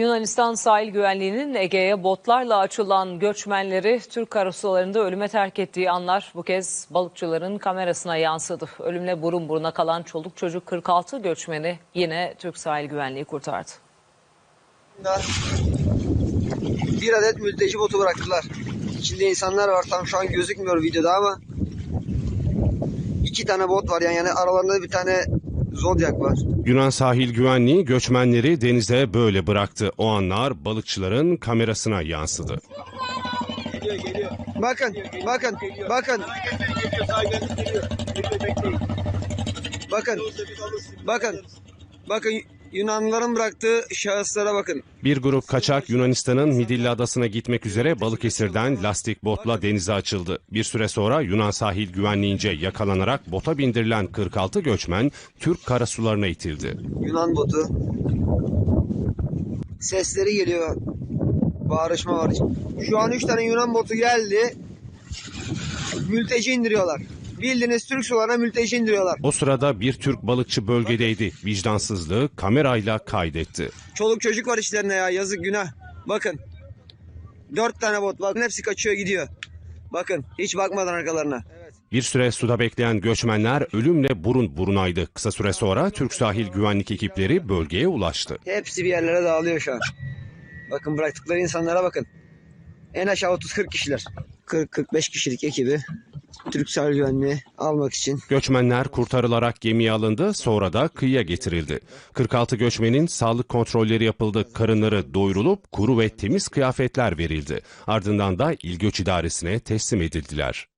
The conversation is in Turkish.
Yunanistan sahil güvenliğinin Ege'ye botlarla açılan göçmenleri Türk karasularında ölüme terk ettiği anlar bu kez balıkçıların kamerasına yansıdı. Ölümle burun buruna kalan çoluk çocuk 46 göçmeni yine Türk sahil güvenliği kurtardı. bir adet mülteci botu bıraktılar. İçinde insanlar var. Tam şu an gözükmüyor videoda ama iki tane bot var yani, yani aralarında bir tane Zodiac var. Yunan sahil güvenliği göçmenleri denize böyle bıraktı. O anlar balıkçıların kamerasına yansıdı. Bakın, bakın, bakın. Bakın, bakın, bakın Yunanlıların bıraktığı şahıslara bakın. Bir grup kaçak Yunanistan'ın Midilli Adası'na gitmek üzere Balıkesir'den lastik botla denize açıldı. Bir süre sonra Yunan sahil güvenliğince yakalanarak bota bindirilen 46 göçmen Türk karasularına itildi. Yunan botu. Sesleri geliyor. Bağırışma var. Şu an üç tane Yunan botu geldi. Mülteci indiriyorlar. Bildiğiniz Türk sularına mülteci indiriyorlar. O sırada bir Türk balıkçı bölgedeydi. Vicdansızlığı kamerayla kaydetti. Çoluk çocuk var işlerine ya yazık günah. Bakın. Dört tane bot bakın hepsi kaçıyor gidiyor. Bakın hiç bakmadan arkalarına. Bir süre suda bekleyen göçmenler ölümle burun burunaydı. Kısa süre sonra Türk sahil güvenlik ekipleri bölgeye ulaştı. Hepsi bir yerlere dağılıyor şu an. Bakın bıraktıkları insanlara bakın. En aşağı 30-40 kişiler. 40-45 kişilik ekibi Türk sahil güvenliği almak için Göçmenler kurtarılarak gemiye alındı, sonra da kıyıya getirildi. 46 göçmenin sağlık kontrolleri yapıldı, karınları doyurulup kuru ve temiz kıyafetler verildi. Ardından da İl Göç İdaresi'ne teslim edildiler.